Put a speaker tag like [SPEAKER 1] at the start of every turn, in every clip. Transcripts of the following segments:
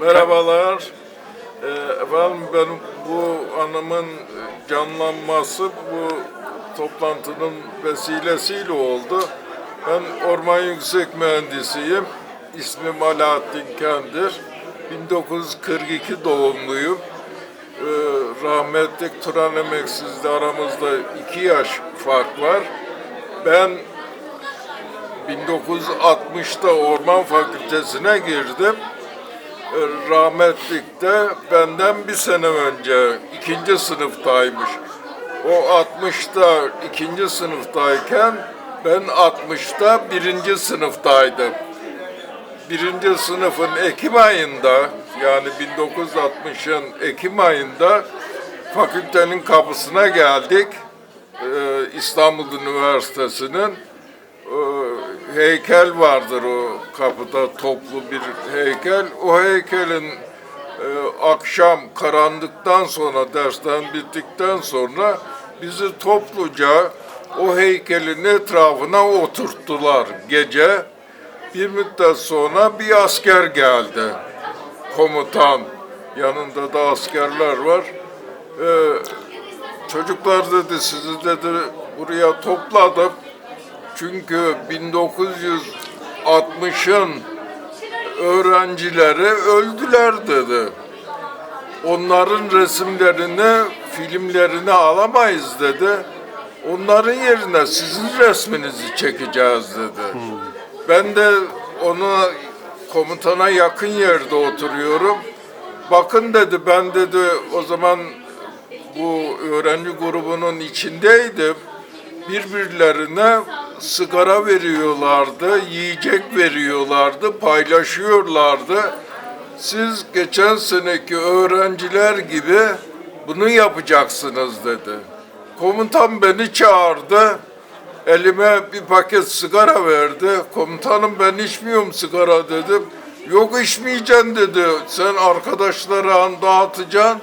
[SPEAKER 1] Merhabalar. Ee, efendim benim bu anımın canlanması bu toplantının vesilesiyle oldu. Ben orman yüksek mühendisiyim. İsmim Alaaddin Kendir. 1942 doğumluyum. Ee, rahmetli Turan Emeksiz'de aramızda iki yaş fark var. Ben 1960'da Orman Fakültesine girdim. Rahmetlik de benden bir sene önce ikinci sınıftaymış. O 60'da ikinci sınıftayken ben 60'da birinci sınıftaydım. Birinci sınıfın Ekim ayında yani 1960'ın Ekim ayında fakültenin kapısına geldik. Ee, İstanbul Üniversitesi'nin e, heykel vardır o kapıda toplu bir heykel. O heykelin e, akşam karanlıktan sonra dersten bittikten sonra bizi topluca o heykelin etrafına oturttular gece. Bir müddet sonra bir asker geldi. Komutan. Yanında da askerler var. Ee, çocuklar dedi sizi dedi buraya topladım. Çünkü 1960'ın öğrencileri öldüler dedi. Onların resimlerini, filmlerini alamayız dedi. Onların yerine sizin resminizi çekeceğiz dedi. Ben de onu komutana yakın yerde oturuyorum. Bakın dedi ben dedi o zaman bu öğrenci grubunun içindeydim. Birbirlerine sigara veriyorlardı, yiyecek veriyorlardı, paylaşıyorlardı. Siz geçen seneki öğrenciler gibi bunu yapacaksınız dedi. Komutan beni çağırdı. Elime bir paket sigara verdi. Komutanım ben içmiyorum sigara dedim. Yok içmeyeceksin dedi. Sen arkadaşlara dağıtacaksın.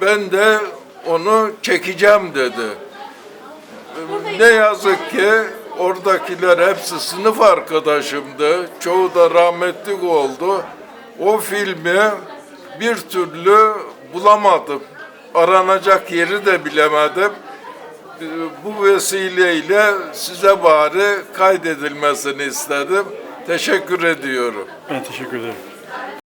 [SPEAKER 1] Ben de onu çekeceğim dedi. Ne yazık ki oradakiler hepsi sınıf arkadaşımdı. Çoğu da rahmetlik oldu. O filmi bir türlü bulamadım. Aranacak yeri de bilemedim. Ee, Bu vesileyle size bari kaydedilmesini istedim. Teşekkür ediyorum.
[SPEAKER 2] Ben teşekkür ederim.